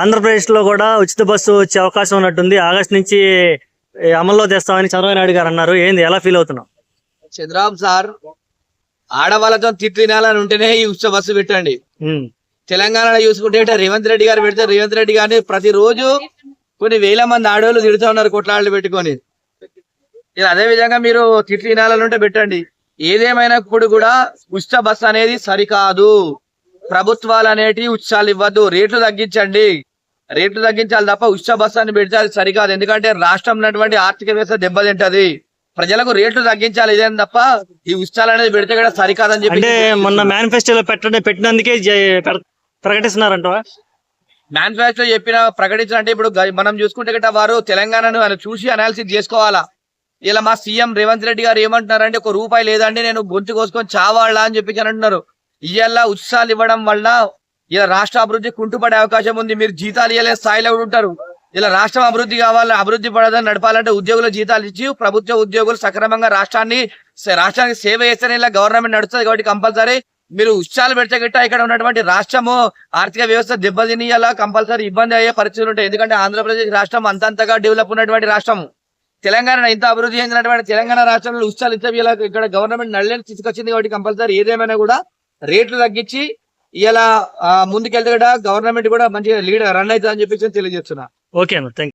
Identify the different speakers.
Speaker 1: ఆంధ్రప్రదేశ్లో కూడా ఉచిత బస్సు వచ్చే అవకాశం ఉన్నట్టుంది. ఆగస్ట్ నుంచి అమల్లో తెస్తామని చంద్రబాబు నాయుడు గారు అన్నారు. ఏంది ఎలా ఫీల్ అవుతున్నావు?
Speaker 2: చంద్రబాబు సార్ ఆడవాళ్ళతో తిట్లు తినాలని ఉంటేనే ఈ ఉచిత బస్సు పెట్టండి. తెలంగాణలో చూసుకుంటే రేవంత్ రెడ్డి గారు పెడితే రేవంత్ రెడ్డి గారిని ప్రతిరోజు కొన్ని వేల మంది ఆడవాళ్ళు తిడుతూ ఉన్నారు కొట్లాళ్ళు పెట్టుకొని. ఇలా అదే విధంగా మీరు తిట్లు ఉంటే పెట్టండి. ఏదేమైనప్పుడు కూడా ఉచిత బస్సు అనేది సరికాదు. ప్రభుత్వాలు అనేటివి ఉచితాలు ఇవ్వద్దు. రేట్లు తగ్గించండి. రేట్లు తగ్గించాలి తప్ప ఉచిత బస్సు అని పెడితే అది సరికాదు. ఎందుకంటే రాష్ట్రం ఉన్నటువంటి ఆర్థిక వ్యవస్థ దెబ్బతింటది. ప్రజలకు రేట్లు తగ్గించాలి ఇదేం తప్ప ఈ ఉచితాలు అనేది పెడితే కూడా సరికాదని చెప్పి
Speaker 1: అంటే మొన్న మేనిఫెస్టోలో పెట్టడం పెట్టినందుకే ప్రకటిస్తున్నారంటవా
Speaker 2: మేనిఫెస్టో చెప్పిన ప్రకటించాలంటే ఇప్పుడు మనం చూసుకుంటే గట్ట వారు తెలంగాణను ఆయన చూసి అనాలిసిస్ చేసుకోవాలా? ఇలా మా సీఎం రేవంత్ రెడ్డి గారు ఏమంటున్నారంటే ఒక రూపాయి లేదండి నేను గొంతు కోసుకొని చావాలా అని చెప్పి అని అంటున్నారు. ఇవాళ ఉత్సాహాలు ఇవ్వడం వల్ల ఇలా రాష్ట్ర అభివృద్ధి కుంటుపడే అవకాశం ఉంది. మీరు జీతాలు ఇవ్వలే స్థాయిలో ఉంటారు. ఇలా రాష్ట్రం అభివృద్ధి కావాలి అభివృద్ధి పడదని నడపాలంటే ఉద్యోగుల జీతాలు ఇచ్చి ప్రభుత్వ ఉద్యోగులు సక్రమంగా రాష్ట్రాన్ని రాష్ట్రానికి సేవ చేస్తేనే ఇలా గవర్నమెంట్ నడుస్తుంది కాబట్టి కంపల్సరీ మీరు ఉత్సాహాలు పెడితే గిట్ట ఇక్కడ ఉన్నటువంటి రాష్ట్రము ఆర్థిక వ్యవస్థ దెబ్బతినియాలా కంపల్సరీ ఇబ్బంది అయ్యే పరిస్థితులు ఉంటాయి. ఎందుకంటే ఆంధ్రప్రదేశ్ రాష్ట్రం అంతంతగా డెవలప్ ఉన్నటువంటి రాష్ట్రం తెలంగాణ ఇంత అభివృద్ధి చెందినటువంటి తెలంగాణ రాష్ట్రంలో ఉత్సాహాలు ఇంత ఇక్కడ గవర్నమెంట్ నడలేని తీసుకొచ్చింది కాబట్టి కంపల్సరీ ఏదేమైనా కూడా రేట్లు తగ్గించి ఇలా ముందుకెళ్తే కూడా గవర్నమెంట్ కూడా మంచిగా లీడ్ రన్ అవుతుంది అని చెప్పేసి తెలియజేస్తున్నా.
Speaker 1: ఓకే అన్న థ్యాంక్